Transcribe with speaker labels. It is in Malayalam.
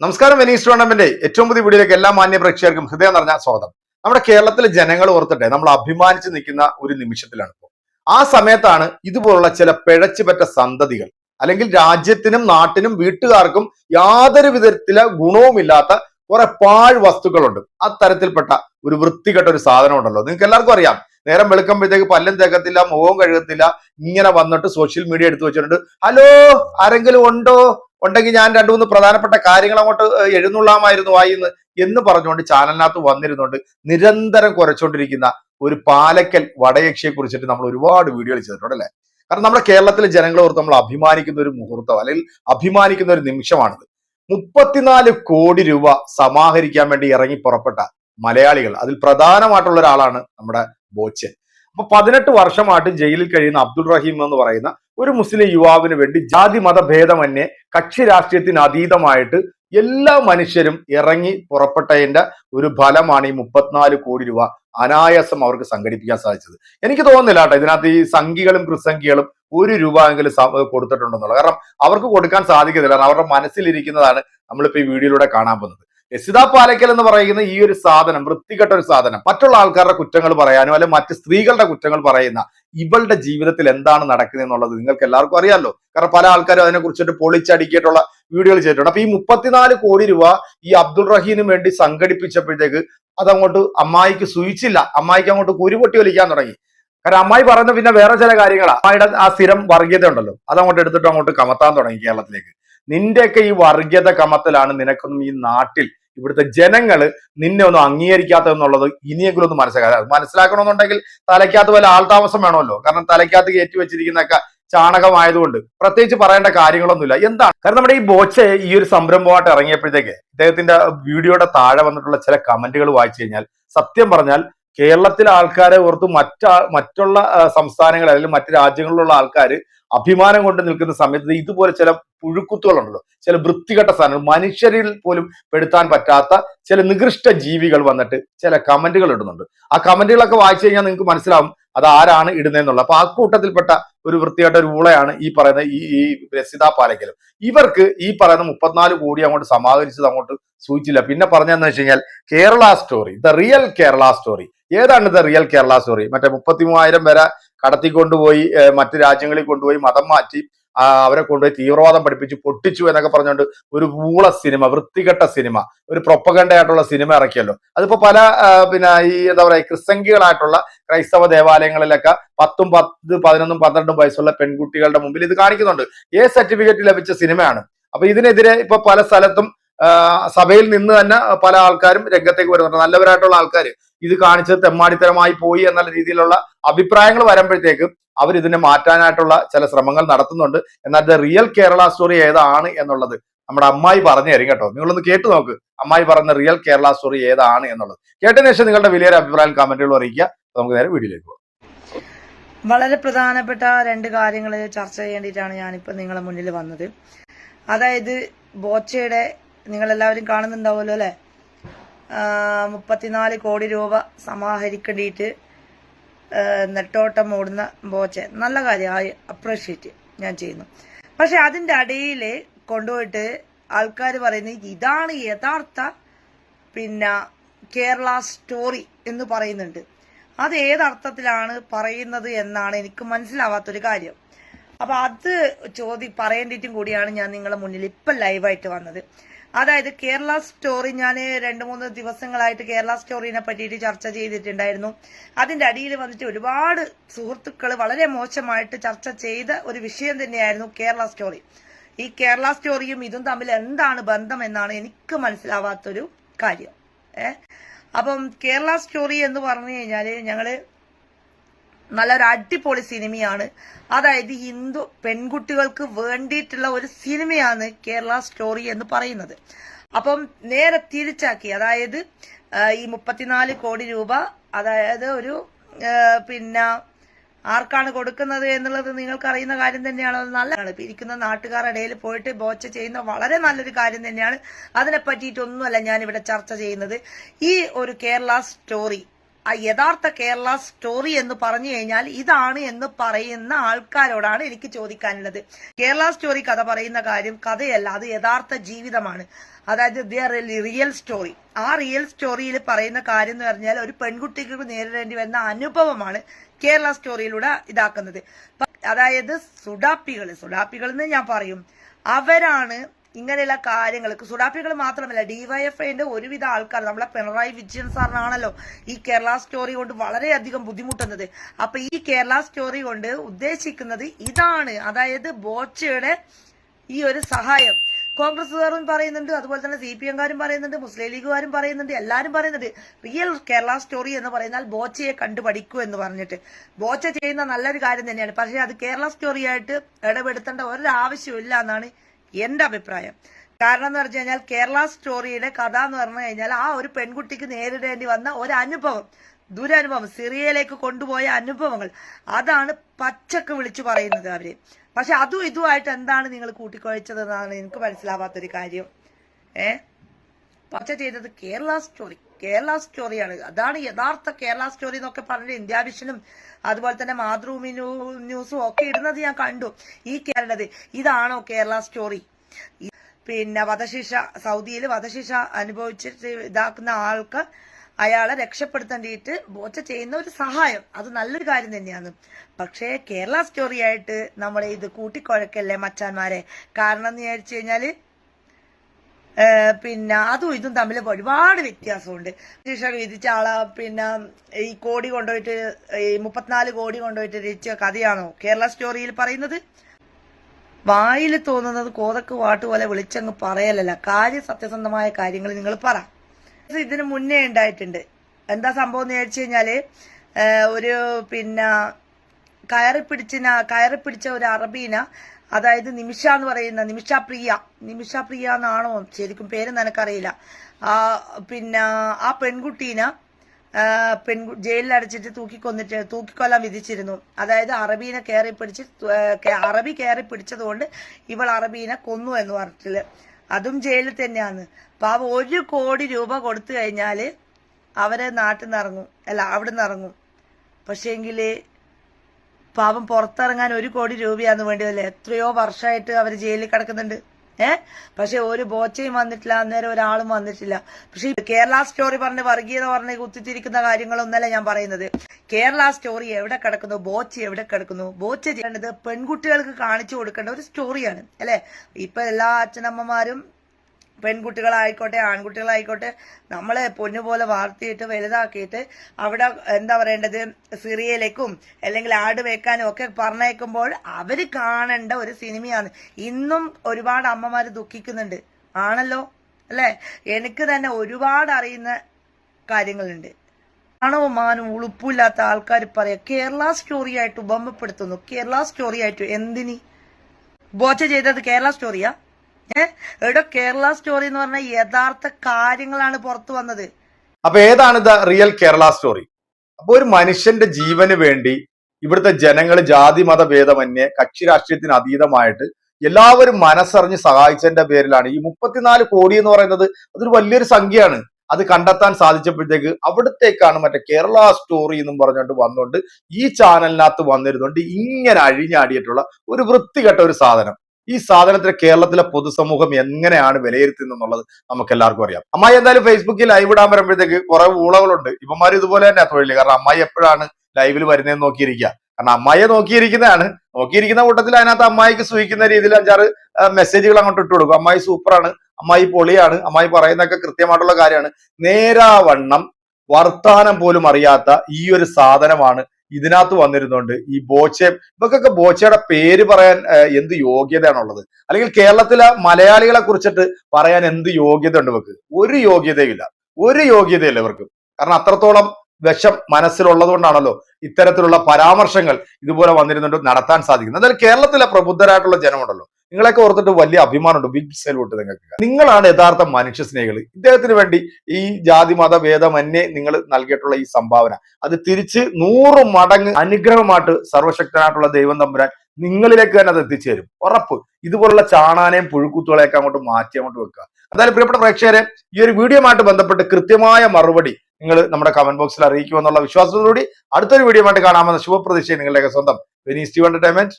Speaker 1: നമസ്കാരം വെനീസ് ടൂർണമെന്റ് ഏറ്റവും പുതിയ വീഡിയോയിലേക്ക് എല്ലാ മാന്യ പ്രേക്ഷകർക്കും ഹൃദയം നിറഞ്ഞ സ്വാഗതം. നമ്മുടെ കേരളത്തിലെ ജനങ്ങൾ ഓർത്തിട്ടെ നമ്മൾ അഭിമാനിച്ച് നിൽക്കുന്ന ഒരു നിമിഷത്തിലാണ് ഇപ്പോൾ. ആ സമയത്താണ് ഇതുപോലുള്ള ചില പിഴച്ചുപറ്റ സന്തതികൾ അല്ലെങ്കിൽ രാജ്യത്തിനും നാട്ടിനും വീട്ടുകാർക്കും യാതൊരു വിധത്തിലെ ഗുണവുമില്ലാത്ത കുറെ പാഴ് വസ്തുക്കളുണ്ട്. അത്തരത്തിൽപ്പെട്ട ഒരു വൃത്തികെട്ട ഒരു സാധനം ഉണ്ടല്ലോ നിങ്ങൾക്ക് എല്ലാവർക്കും അറിയാം നേരം വെളുക്കുമ്പോഴത്തേക്ക് പല്ലും തേക്കത്തില്ല മുഖവും കഴുകത്തില്ല. ഇങ്ങനെ വന്നിട്ട് സോഷ്യൽ മീഡിയ എടുത്തു വെച്ചിട്ടുണ്ട്. ഹലോ ആരെങ്കിലും ഉണ്ടോ? ഉണ്ടെങ്കിൽ ഞാൻ രണ്ടു മൂന്ന് പ്രധാനപ്പെട്ട കാര്യങ്ങൾ അങ്ങോട്ട് എഴുന്നള്ളാമായിരുന്നു വായിന്ന് എന്ന് പറഞ്ഞുകൊണ്ട് ചാനലിനകത്ത് വന്നിരുന്നുണ്ട് നിരന്തരം കുറച്ചുകൊണ്ടിരിക്കുന്ന ഒരു പാലക്കൽ വടയക്ഷിയെ കുറിച്ചിട്ട് നമ്മൾ ഒരുപാട് വീഡിയോകൾ ചെയ്തിട്ടുണ്ട് അല്ലേ? കാരണം നമ്മുടെ കേരളത്തിലെ ജനങ്ങളെ ഓർത്ത് നമ്മൾ അഭിമാനിക്കുന്ന ഒരു മുഹൂർത്തം അല്ലെങ്കിൽ അഭിമാനിക്കുന്ന ഒരു നിമിഷമാണിത്. മുപ്പത്തിനാല് കോടി രൂപ സമാഹരിക്കാൻ വേണ്ടി ഇറങ്ങി പുറപ്പെട്ട മലയാളികൾ. അതിൽ പ്രധാനമായിട്ടുള്ള ഒരാളാണ് നമ്മുടെ ബോച്ചൻ. അപ്പൊ പതിനെട്ട് വർഷമായിട്ട് ജയിലിൽ കഴിയുന്ന അബ്ദുൾ റഹീം എന്ന് പറയുന്ന ഒരു മുസ്ലിം യുവാവിന് വേണ്ടി ജാതി മത ഭേദമന്യേ കക്ഷി രാഷ്ട്രീയത്തിന് അതീതമായിട്ട് എല്ലാ മനുഷ്യരും ഇറങ്ങി പുറപ്പെട്ടതിന്റെ ഒരു ഫലമാണ് ഈ മുപ്പത്തിനാല് കോടി രൂപ അനായാസം അവർക്ക് സംഘടിപ്പിക്കാൻ സാധിച്ചത്. എനിക്ക് തോന്നുന്നില്ല കേട്ടോ ഇതിനകത്ത് ഈ സംഘികളും കൃസംഖികളും ഒരു രൂപ എങ്കിലും കൊടുത്തിട്ടുണ്ടെന്നുള്ളത്. കാരണം അവർക്ക് കൊടുക്കാൻ സാധിക്കത്തില്ല. കാരണം അവരുടെ മനസ്സിലിരിക്കുന്നതാണ് നമ്മളിപ്പോ ഈ വീഡിയോയിലൂടെ കാണാൻ പോകുന്നത്. യസിത പാലയ്ക്കൽ എന്ന് പറയുന്ന ഈ ഒരു സാധനം വൃത്തികെട്ട ഒരു സാധനം. മറ്റുള്ള ആൾക്കാരുടെ കുറ്റങ്ങൾ പറയാനോ അല്ലെങ്കിൽ മറ്റ് സ്ത്രീകളുടെ കുറ്റങ്ങൾ പറയുന്ന ഇവളുടെ ജീവിതത്തിൽ എന്താണ് നടക്കുന്നത് എന്നുള്ളത് നിങ്ങൾക്ക് എല്ലാവർക്കും അറിയാമല്ലോ കാരണം പല ആൾക്കാരും അതിനെ കുറിച്ചിട്ട് പൊളിച്ചടിക്കിയിട്ടുള്ള വീഡിയോകൾ ചെയ്തിട്ടുണ്ട്. അപ്പൊ ഈ മുപ്പത്തിനാല് കോടി രൂപ ഈ അബ്ദുൾ റഹീനു വേണ്ടി സംഘടിപ്പിച്ചപ്പോഴത്തേക്ക് അതങ്ങോട്ട് അമ്മായിക്ക് സുയിച്ചില്ല അമ്മായിക്ക് അങ്ങോട്ട് കുരുപൊട്ടി വലിക്കാൻ തുടങ്ങി. കാരണം അമ്മായി പറയുന്ന പിന്നെ വേറെ ചില കാര്യങ്ങളാണ് അമ്മായിയുടെ ആ സ്ഥിരം വർഗീയത ഉണ്ടല്ലോ. അതങ്ങോട്ട് എടുത്തിട്ട് അങ്ങോട്ട് കമത്താൻ തുടങ്ങി കേരളത്തിലേക്ക്. നിന്റെയൊക്കെ ഈ വർഗീയത കമത്തലാണ് നിനക്കൊന്നും ഈ നാട്ടിൽ ഇവിടുത്തെ ജനങ്ങൾ നിന്നെ ഒന്നും അംഗീകരിക്കാത്തതെന്നുള്ളത് ഇനിയെങ്കിലും ഒന്ന് മനസ്സിലാക്കാം മനസ്സിലാക്കണമെന്നുണ്ടെങ്കിൽ തലയ്ക്കകത്ത് വല്ല ആൾതാമസം വേണമല്ലോ. കാരണം തലയ്ക്കകത്ത് കയറ്റി വെച്ചിരിക്കുന്നൊക്കെ ചാണകമായതുകൊണ്ട് പ്രത്യേകിച്ച് പറയേണ്ട കാര്യങ്ങളൊന്നുമില്ല. എന്താണ്? കാരണം നമ്മുടെ ഈ ബോച്ചെ ഈ ഒരു സംരംഭമായിട്ട് ഇറങ്ങിയപ്പോഴത്തേക്ക് ഇദ്ദേഹത്തിന്റെ വീഡിയോയുടെ താഴെ വന്നിട്ടുള്ള ചില കമന്റുകൾ വായിച്ചു കഴിഞ്ഞാൽ സത്യം പറഞ്ഞാൽ കേരളത്തിലെ ആൾക്കാരെ ഓർത്ത് മറ്റ മറ്റുള്ള സംസ്ഥാനങ്ങൾ അല്ലെങ്കിൽ മറ്റു രാജ്യങ്ങളിലുള്ള ആൾക്കാർ അഭിമാനം കൊണ്ട് നിൽക്കുന്ന സമയത്ത് ഇതുപോലെ ചില പുഴുക്കുത്തുകളുണ്ടല്ലോ. ചില വൃത്തികെട്ട സാധനങ്ങൾ മനുഷ്യരിൽ പോലും പെടുത്താൻ പറ്റാത്ത ചില നികൃഷ്ട ജീവികൾ വന്നിട്ട് ചില കമന്റുകൾ ഇടുന്നുണ്ട്. ആ കമന്റുകളൊക്കെ വായിച്ചു കഴിഞ്ഞാൽ നിങ്ങൾക്ക് മനസ്സിലാവും അത് ആരാണ് ഇടുന്നതെന്നുള്ളത്. അപ്പൊ ആ കൂട്ടത്തിൽപ്പെട്ട ഒരു വൃത്തികെട്ട ഒരു ഊളയാണ് ഈ പറയുന്ന ഈ ഈ രസിത പാലക്കലും. ഇവർക്ക് ഈ പറയുന്ന മുപ്പത്തിനാല് കോടി അങ്ങോട്ട് സമാഹരിച്ചത് അങ്ങോട്ട് സൂചിച്ചില്ല. പിന്നെ പറഞ്ഞതെന്ന് വെച്ച് കഴിഞ്ഞാൽ Kerala story the real Kerala story ഏതാണ് ദ റിയൽ കേരള സ്റ്റോറി മറ്റേ മുപ്പത്തി മൂവായിരം വരെ കടത്തിക്കൊണ്ടുപോയി മറ്റ് രാജ്യങ്ങളിൽ കൊണ്ടുപോയി മതം മാറ്റി അവരെ കൊണ്ടുപോയി തീവ്രവാദം പഠിപ്പിച്ച് പൊട്ടിച്ചു എന്നൊക്കെ പറഞ്ഞുകൊണ്ട് ഒരു മൂള സിനിമ വൃത്തികെട്ട സിനിമ ഒരു പ്രൊപ്പഗണ്ടയായിട്ടുള്ള സിനിമ ഇറക്കിയല്ലോ. അതിപ്പോ പല പിന്നെ ഈ എന്താ പറയാ ക്രിസ്തങ്കികളായിട്ടുള്ള ക്രൈസ്തവ ദേവാലയങ്ങളിലൊക്കെ പത്തും പത്ത് പതിനൊന്നും പന്ത്രണ്ടും വയസ്സുള്ള പെൺകുട്ടികളുടെ മുമ്പിൽ ഇത് കാണിക്കുന്നുണ്ട്. ഏ സർട്ടിഫിക്കറ്റ് ലഭിച്ച സിനിമയാണ്. അപ്പൊ ഇതിനെതിരെ ഇപ്പൊ പല സ്ഥലത്തും സഭയിൽ നിന്ന് തന്നെ പല ആൾക്കാരും രംഗത്തേക്ക് വരുന്നുണ്ട്. നല്ലവരായിട്ടുള്ള ആൾക്കാർ ഇത് കാണിച്ചത് തെമ്മാടിത്തരമായി പോയി എന്നുള്ള രീതിയിലുള്ള അഭിപ്രായങ്ങൾ വരുമ്പോഴത്തേക്കും അവർ ഇതിനെ മാറ്റാനായിട്ടുള്ള ചില ശ്രമങ്ങൾ നടത്തുന്നുണ്ട്. എന്നാൽ ദ റിയൽ കേരള സ്റ്റോറി ഏതാണ് എന്നുള്ളത് നമ്മുടെ അമ്മായി പറഞ്ഞു തരും കേട്ടോ. നിങ്ങളൊന്ന് കേട്ടു നോക്ക്. അമ്മായി പറഞ്ഞ റിയൽ കേരള സ്റ്റോറി ഏതാണ് എന്നുള്ളത്. കേട്ടതിന് ശേഷം നിങ്ങളുടെ വലിയൊരു അഭിപ്രായം കമന്റുകൾ അറിയിക്കുക. നമുക്ക് നേരെ വീഡിയോയിലേക്ക് പോകാം.
Speaker 2: വളരെ പ്രധാനപ്പെട്ട രണ്ട് കാര്യങ്ങൾ ചർച്ച ചെയ്യേണ്ടിയിട്ടാണ് ഞാനിപ്പോൾ നിങ്ങളുടെ മുന്നിൽ വന്നത്. അതായത് ബോച്ചയുടെ നിങ്ങളെല്ലാവരും കാണുന്നുണ്ടാവുമല്ലോ അല്ലേ? മുപ്പത്തിനാല് കോടി രൂപ സമാഹരിക്കേണ്ടിയിട്ട് നെട്ടോട്ടം ഓടുന്ന ബോച്ച. നല്ല കാര്യം. ആയി അപ്രീഷിയേറ്റ് ഞാൻ ചെയ്യുന്നു. പക്ഷെ അതിന്റെ അടിയിൽ കൊണ്ടുപോയിട്ട് ആൾക്കാർ പറയുന്നത് ഇതാണ് യഥാർത്ഥ പിന്നെ കേരള സ്റ്റോറി എന്ന് പറയുന്നുണ്ട്. അത് ഏതർത്ഥത്തിലാണ് പറയുന്നത് എന്നാണ് എനിക്ക് മനസ്സിലാവാത്തൊരു കാര്യം. അപ്പൊ അത് ചോദി പറയേണ്ടിട്ടും കൂടിയാണ് ഞാൻ നിങ്ങളുടെ മുന്നിൽ ഇപ്പം ലൈവായിട്ട് വന്നത്. അതായത് കേരള സ്റ്റോറി ഞാൻ രണ്ട് മൂന്ന് ദിവസങ്ങളായിട്ട് കേരള സ്റ്റോറിനെ പറ്റിയിട്ട് ചർച്ച ചെയ്തിട്ടുണ്ടായിരുന്നു. അതിന്റെ അടിയിൽ വന്നിട്ട് ഒരുപാട് സുഹൃത്തുക്കൾ വളരെ മോശമായിട്ട് ചർച്ച ചെയ്ത ഒരു വിഷയം തന്നെയായിരുന്നു കേരള സ്റ്റോറി. ഈ കേരള സ്റ്റോറിയും ഇതും തമ്മിൽ എന്താണ് ബന്ധം എന്നാണ് എനിക്ക് മനസ്സിലാവാത്തൊരു കാര്യം. ഏഹ് അപ്പം കേരള സ്റ്റോറി എന്ന് പറഞ്ഞു കഴിഞ്ഞാൽ ഞങ്ങൾ നല്ലൊരു അടിപൊളി സിനിമയാണ്. അതായത് ഹിന്ദു പെൺകുട്ടികൾക്ക് വേണ്ടിയിട്ടുള്ള ഒരു സിനിമയാണ് കേരള സ്റ്റോറി എന്ന് പറയുന്നത്. അപ്പം നേരെ തിരിച്ചാക്കി അതായത് ഈ മുപ്പത്തിനാല് കോടി രൂപ അതായത് ഒരു പിന്നെ ആർക്കാണ് കൊടുക്കുന്നത് എന്നുള്ളത് നിങ്ങൾക്ക് അറിയുന്ന കാര്യം തന്നെയാണ്. അത് നല്ലതാണ്. ഇരിക്കുന്ന നാട്ടുകാരുടെ ഇടയിൽ പോയിട്ട് ബോച്ച ചെയ്യുന്ന വളരെ നല്ലൊരു കാര്യം തന്നെയാണ്. അതിനെ പറ്റിയിട്ടൊന്നുമല്ല ഞാൻ ചർച്ച ചെയ്യുന്നത്. ഈ ഒരു കേരള സ്റ്റോറി ആ യഥാർത്ഥ കേരള സ്റ്റോറി എന്ന് പറഞ്ഞു കഴിഞ്ഞാൽ ഇതാണ് എന്ന് പറയുന്ന ആൾക്കാരോടാണ് എനിക്ക് ചോദിക്കാനുള്ളത്. കേരള സ്റ്റോറി കഥ പറയുന്ന കാര്യം കഥയല്ല അത് യഥാർത്ഥ ജീവിതമാണ്. അതായത് ദിയർ റിയൽ സ്റ്റോറി ആ റിയൽ സ്റ്റോറിയിൽ പറയുന്ന കാര്യം എന്ന് പറഞ്ഞാൽ ഒരു പെൺകുട്ടിക്ക് നേരിടേണ്ടി വരുന്ന അനുഭവമാണ് കേരള സ്റ്റോറിയിലൂടെ ഇതാക്കുന്നത്. അതായത് സുഡാപ്പികൾ സുഡാപ്പികൾ എന്ന് ഞാൻ പറയും. അവരാണ് ഇങ്ങനെയുള്ള കാര്യങ്ങൾ സുഡാപ്പികൾ മാത്രമല്ല ഡിവൈഎഫ്ഐന്റെ ഒരുവിധ ആൾക്കാർ നമ്മളെ പിണറായി വിജയൻ സാറിനാണല്ലോ ഈ കേരള സ്റ്റോറി കൊണ്ട് വളരെയധികം ബുദ്ധിമുട്ടുന്നത്. അപ്പൊ ഈ കേരള സ്റ്റോറി കൊണ്ട് ഉദ്ദേശിക്കുന്നത് ഇതാണ് അതായത് ബോച്ചയുടെ ഈ ഒരു സഹായം. കോൺഗ്രസ്സുകാരും പറയുന്നുണ്ട് അതുപോലെ തന്നെ സി പി എംകാരും പറയുന്നുണ്ട് മുസ്ലിം ലീഗുകാരും പറയുന്നുണ്ട് എല്ലാവരും പറയുന്നുണ്ട് റിയൽ കേരള സ്റ്റോറി എന്ന് പറയുന്നാൽ ബോച്ചയെ കണ്ടു പഠിക്കൂ എന്ന് പറഞ്ഞിട്ട്. ബോച്ച ചെയ്യുന്ന നല്ലൊരു കാര്യം തന്നെയാണ് പക്ഷേ അത് കേരള സ്റ്റോറിയായിട്ട് ഇടപെടുത്തേണ്ട ഒരാവശ്യമില്ല എന്നാണ് എന്റെ അഭിപ്രായം. കാരണം എന്ന് പറഞ്ഞു കഴിഞ്ഞാൽ കേരള സ്റ്റോറിയുടെ കഥ എന്ന് പറഞ്ഞു കഴിഞ്ഞാൽ ആ ഒരു പെൺകുട്ടിക്ക് നേരിടേണ്ടി വന്ന ഒരു അനുഭവം ദുരനുഭവം സിറിയയിലേക്ക് കൊണ്ടുപോയ അനുഭവങ്ങൾ. അതാണ് പച്ചക്ക് വിളിച്ചു പറയുന്നത് അവർ. പക്ഷെ അതും ഇതുമായിട്ട് എന്താണ് നിങ്ങൾ കൂട്ടിക്കുഴച്ചതെന്നാണ് എനിക്ക് മനസ്സിലാവാത്തൊരു കാര്യം. ഏ? പച്ച ചെയ്തത് കേരള സ്റ്റോറി. കേരള സ്റ്റോറിയാണ്. അതാണ് യഥാർത്ഥ കേരള സ്റ്റോറി എന്നൊക്കെ പറഞ്ഞ് ഇന്ത്യ വിഷനും അതുപോലെ തന്നെ മാതൃഭൂമി ന്യൂസും ഒക്കെ ഇടുന്നത് ഞാൻ കണ്ടു. ഈ കേരളത് ഇതാണോ കേരള സ്റ്റോറി? പിന്നെ വധശിക്ഷ സൗദിയിൽ വധശിക്ഷ അനുഭവിച്ചിട്ട് ഇതാക്കുന്ന ആൾക്ക് അയാളെ രക്ഷപ്പെടുത്തേണ്ടിയിട്ട് ബോച്ച ചെയ്യുന്ന ഒരു സഹായം. അത് നല്ലൊരു കാര്യം തന്നെയാണ്. പക്ഷേ കേരള സ്റ്റോറിയായിട്ട് നമ്മളെ ഇത് കൂട്ടിക്കുഴക്കല്ലേ മച്ചാന്മാരെ? കാരണം എന്ന് വിചാരിച്ചു കഴിഞ്ഞാൽ ഏഹ് പിന്നെ അതും ഇതും തമ്മിൽ ഒരുപാട് വ്യത്യാസമുണ്ട്. ശിക്ഷ വിധിച്ച ആളെ പിന്നെ ഈ കോടി കൊണ്ടുപോയിട്ട് ഈ മുപ്പത്തിനാല് കോടി കൊണ്ടുപോയിട്ട് രചിച്ച കഥയാണോ കേരള സ്റ്റോറിയിൽ പറയുന്നത്? വായിൽ തോന്നുന്നത് കോതക്ക് വാട്ട് പോലെ വിളിച്ചങ്ങ് പറയലല്ല. കാര്യ സത്യസന്ധമായ കാര്യങ്ങൾ നിങ്ങൾ പറ. ഇതിന് മുന്നേ ഉണ്ടായിട്ടുണ്ട്. എന്താ സംഭവം എന്ന് ചോദിച്ചു കഴിഞ്ഞാൽ ഒരു പിന്നെ കയറി പിടിച്ചിന കയറി പിടിച്ച ഒരു അറബീന അതായത് നിമിഷ എന്ന് പറയുന്ന നിമിഷ പ്രിയ നിമിഷ പ്രിയ എന്നാണോ ശരിക്കും പേര് നിനക്കറിയില്ല. ആ പിന്നെ ആ പെൺകുട്ടീനെ പെൺ ജയിലിൽ അടച്ചിട്ട് തൂക്കിക്കൊന്നിട്ട് തൂക്കിക്കൊല്ലാൻ വിധിച്ചിരുന്നു. അതായത് അറബീനെ കയറി പിടിച്ച് അറബി കയറി പിടിച്ചതുകൊണ്ട് ഇവൾ അറബീനെ കൊന്നു എന്ന് പറഞ്ഞിട്ടില്ല? അതും ജയിലിൽ തന്നെയാണ്. പാവം ഒരു കോടി രൂപ കൊടുത്തു കഴിഞ്ഞാൽ അവരെ നാട്ടിൽ നിന്ന് ഇറങ്ങും. അല്ല അവിടെ നിന്ന് ഇറങ്ങും. പക്ഷേങ്കിൽ പാവം പുറത്തിറങ്ങാൻ ഒരു കോടി രൂപയാന്ന് വേണ്ടിയല്ലേ എത്രയോ വർഷമായിട്ട് അവർ ജയിലിൽ കിടക്കുന്നുണ്ട്. ഏ? പക്ഷെ ഒരു ബോച്ചയും വന്നിട്ടില്ല അന്നേരം ഒരാളും വന്നിട്ടില്ല. പക്ഷെ കേരള സ്റ്റോറി പറഞ്ഞ് വർഗീയത പറഞ്ഞ് കുത്തിത്തിരിക്കുന്ന കാര്യങ്ങളൊന്നല്ല ഞാൻ പറയുന്നത്. കേരള സ്റ്റോറി എവിടെ കിടക്കുന്നു? ബോച്ച എവിടെ കിടക്കുന്നു? ബോച്ച ചെയ്യേണ്ടത് പെൺകുട്ടികൾക്ക് കാണിച്ചു കൊടുക്കേണ്ട ഒരു സ്റ്റോറിയാണ്. അല്ലെ? ഇപ്പൊ എല്ലാ അച്ഛനമ്മമാരും പെൺകുട്ടികളായിക്കോട്ടെ ആൺകുട്ടികളായിക്കോട്ടെ നമ്മളെ പൊന്നുപോലെ വളർത്തിയിട്ട് വലുതാക്കിയിട്ട് അവിടെ എന്താ പറയേണ്ടത്? സിറിയയിലേക്കും അല്ലെങ്കിൽ ആട് വെക്കാനും ഒക്കെ പറഞ്ഞേക്കുമ്പോൾ അവർ കാണേണ്ട ഒരു സിനിമയാണ്. ഇന്നും ഒരുപാട് അമ്മമാർ ദുഃഖിക്കുന്നുണ്ട്. ആണല്ലോ? അല്ലേ? എനിക്ക് തന്നെ ഒരുപാട് അറിയുന്ന കാര്യങ്ങളുണ്ട്. ആണവും മാനും ഉളുപ്പില്ലാത്ത ആൾക്കാർ പറയാം കേരള സ്റ്റോറിയായിട്ട് ഉപമപ്പെടുത്തുന്നു. കേരള സ്റ്റോറിയായിട്ട് എന്തിനി? ബോച്ച ചെയ്തത് കേരള സ്റ്റോറിയാ എവിടെ കേരള സ്റ്റോറി എന്ന് പറഞ്ഞ യഥാർത്ഥ കാര്യങ്ങളാണ് പുറത്തു വന്നത്.
Speaker 1: അപ്പൊ ഏതാണ് ദ റിയൽ കേരള സ്റ്റോറി? അപ്പൊ ഒരു മനുഷ്യന്റെ ജീവന് വേണ്ടി ഇവിടുത്തെ ജനങ്ങൾ ജാതി മത ഭേദമന്യേ കക്ഷി രാഷ്ട്രീയത്തിന് അതീതമായിട്ട് എല്ലാവരും മനസ്സറിഞ്ഞ് സഹായിച്ചതിന്റെ പേരിലാണ്. ഈ മുപ്പത്തിനാല് കോടി എന്ന് പറയുന്നത് അതൊരു വലിയൊരു സംഖ്യയാണ്. അത് കണ്ടെത്താൻ സാധിച്ചപ്പോഴത്തേക്ക് അവിടത്തേക്കാണ് മറ്റേ കേരള സ്റ്റോറി എന്നും പറഞ്ഞുകൊണ്ട് വന്നുകൊണ്ട് ഈ ചാനലിനകത്ത് വന്നിരുന്നുകൊണ്ട് ഇങ്ങനെ അഴിഞ്ഞാടിയിട്ടുള്ള ഒരു വൃത്തികെട്ട ഒരു സാധനം. ഈ സാധനത്തിന് കേരളത്തിലെ പൊതുസമൂഹം എങ്ങനെയാണ് വിലയിരുത്തുന്നത് എന്നുള്ളത് നമുക്ക് എല്ലാവർക്കും അറിയാം. അമ്മായി എന്തായാലും ഫേസ്ബുക്കിൽ ലൈവ് ഇടാൻ വരുമ്പോഴത്തേക്ക് കുറെ ഊളകളുണ്ട്. ഇവന്മാർ ഇതുപോലെ തന്നെ തൊഴിൽ കാരണം അമ്മായി എപ്പോഴാണ് ലൈവിൽ വരുന്നതെന്ന് നോക്കിയിരിക്കുക. കാരണം അമ്മായിയെ നോക്കിയിരിക്കുന്നതാണ്. നോക്കിയിരിക്കുന്ന കൂട്ടത്തിൽ അതിനകത്ത് അമ്മായിക്ക് സൂഹിക്കുന്ന രീതിയിൽ അഞ്ചാറ് മെസ്സേജുകൾ അങ്ങോട്ട് ഇട്ട് കൊടുക്കും. അമ്മായി സൂപ്പറാണ് അമ്മായി പൊളിയാണ്. അമ്മായി പറയുന്നതൊക്കെ കൃത്യമായിട്ടുള്ള കാര്യമാണ്. നേരാവണ്ണം വർത്താനം പോലും അറിയാത്ത ഈ ഒരു സാധനമാണ് ഇതിനകത്ത് വന്നിരുന്നുണ്ട് ഈ ബോച്ചെ ഇവക്കൊക്കെ ബോച്ചയുടെ പേര് പറയാൻ എന്ത് യോഗ്യതയാണുള്ളത്? അല്ലെങ്കിൽ കേരളത്തിലെ മലയാളികളെ കുറിച്ചിട്ട് പറയാൻ എന്ത് യോഗ്യത ഉണ്ട് ഇവർക്ക്? ഒരു യോഗ്യതയില്ല ഒരു യോഗ്യതയില്ല ഇവർക്ക്. കാരണം അത്രത്തോളം വിഷം മനസ്സിലുള്ളത് കൊണ്ടാണല്ലോ ഇത്തരത്തിലുള്ള പരാമർശങ്ങൾ ഇതുപോലെ വന്നിരുന്നുണ്ട് നടത്താൻ സാധിക്കുന്നത്. എന്തായാലും കേരളത്തിലെ പ്രബുദ്ധരായിട്ടുള്ള ജനമുണ്ടല്ലോ. നിങ്ങളെയൊക്കെ ഓർത്തിട്ട് വലിയ അഭിമാനമുണ്ട് ബിഗ് സല്യൂട്ട് നിങ്ങൾക്ക് നിങ്ങളാണ് യഥാർത്ഥ മനുഷ്യ സ്നേഹികൾ ഇദ്ദേഹത്തിന് വേണ്ടി ഈ ജാതി മത ഭേദമന്യേ നിങ്ങൾ നൽകിയിട്ടുള്ള ഈ സംഭാവന. അത് തിരിച്ച് നൂറ് മടങ്ങ് അനുഗ്രഹമായിട്ട് സർവശക്തനായിട്ടുള്ള ദൈവം തമ്പുരാൻ നിങ്ങളിലേക്ക് തന്നെ അത് എത്തിച്ചേരും. ഉറപ്പ്. ഇതുപോലുള്ള ചാണാനെയും പുഴുക്കുത്തുകളെയൊക്കെ അങ്ങോട്ട് മാറ്റി അങ്ങോട്ട് വെക്കുക. എന്തായാലും പ്രിയപ്പെട്ട പ്രേക്ഷകരെ ഈ ഒരു വീഡിയോമായിട്ട് ബന്ധപ്പെട്ട് കൃത്യമായ മറുപടി നിങ്ങൾ നമ്മുടെ കമന്റ് ബോക്സിൽ അറിയിക്കുമെന്നുള്ള വിശ്വാസത്തോടുകൂടി അടുത്തൊരു വീഡിയോ ആയിട്ട് കാണാമെന്ന ശുഭപ്രതീക്ഷയെ നിങ്ങളുടെയൊക്കെ സ്വന്തം വെനീസ് എന്റർടൈൻമെന്റ്